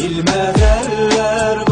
المغرب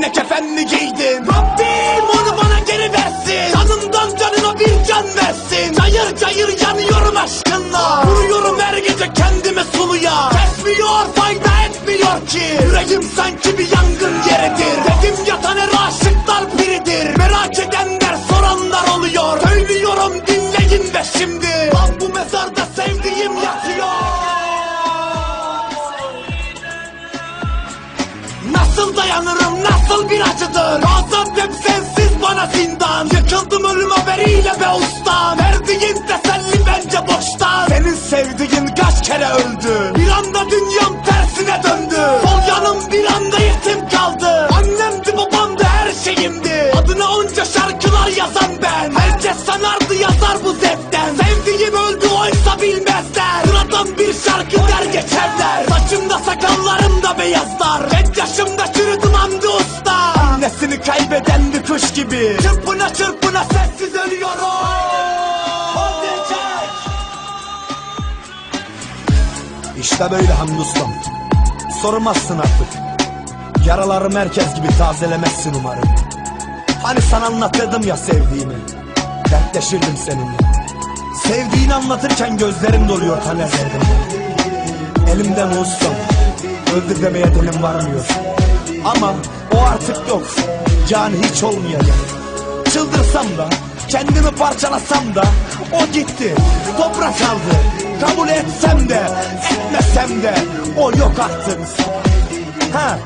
Gelinlik yerine kefenli giydin. Rabbim onu bana geri versin. Canından canına bir can versin. Cayır cayır yanıyorum aşkınla. Vuruyorum her gece kendime suluya. Kesmiyor fayda etmiyor ki. Yüreğim sanki bir yangın yeridir. Dedim yatan her aşıklar biridir. Merak edenler soranlar oluyor. Söylüyorum dinleyin de şimdi Nasıl dayanırım nasıl bir acıdır? Gaziantep sensiz bana zindan. Yıkıldım ölüm haberiyle be ustam. Verdiğin teselli bence boştan. Senin sevdiğin kaç kere öldü? Bir anda dünyam tersine döndü. Sol yanım bir anda yetim kaldı Annesini kaybeden bir kuş gibi Çırpına çırpına sessiz ölüyorum İşte böyle Hamdi Ustam. Sormazsın artık. Yaraları merkez gibi tazelemezsin umarım. Hani sana anlatırdım ya sevdiğimi. Dertleşirdim seninle. Sevdiğini anlatırken gözlerim doluyor tanerlerden. Elimden ustam. Öldür demeye dilim varmıyor. Ama o artık yok. Yani hiç olmayacak. Çıldırsam da, kendimi parçalasam da o gitti. Toprak kaldı. Kabul etsem de, etmesem de o yok artık. Ha,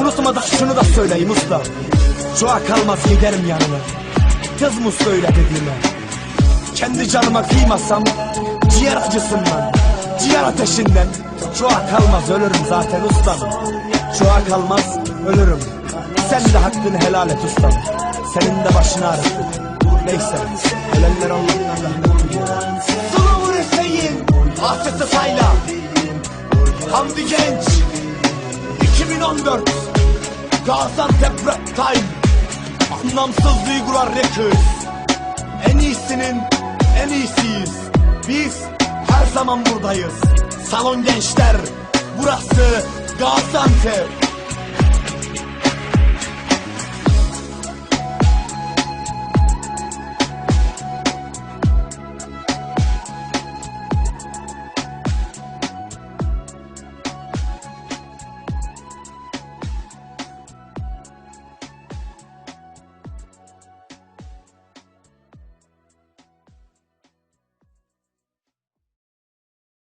unutmadan şunu da söyleyeyim usta. An kalmaz giderim yanına. Kız mı söyle dediğime. Kendi canıma kıymasam ciğer acısından, ciğer ateşinden an kalmaz ölürüm zaten ustam. An kalmaz ölürüm. Sen de hakkını helal et ustam. Senin de başını ağrıttık. Neyse, ölenler Allah'tan rahmet. Sulu Hüseyin Ahçısı Sayla. Hamdi Genç 2014 Gaziantep Rap Time. Anlamsız duygular records En iyisinin en iyisiyiz. Biz her zaman buradayız. Salon gençler Burası Gaziantep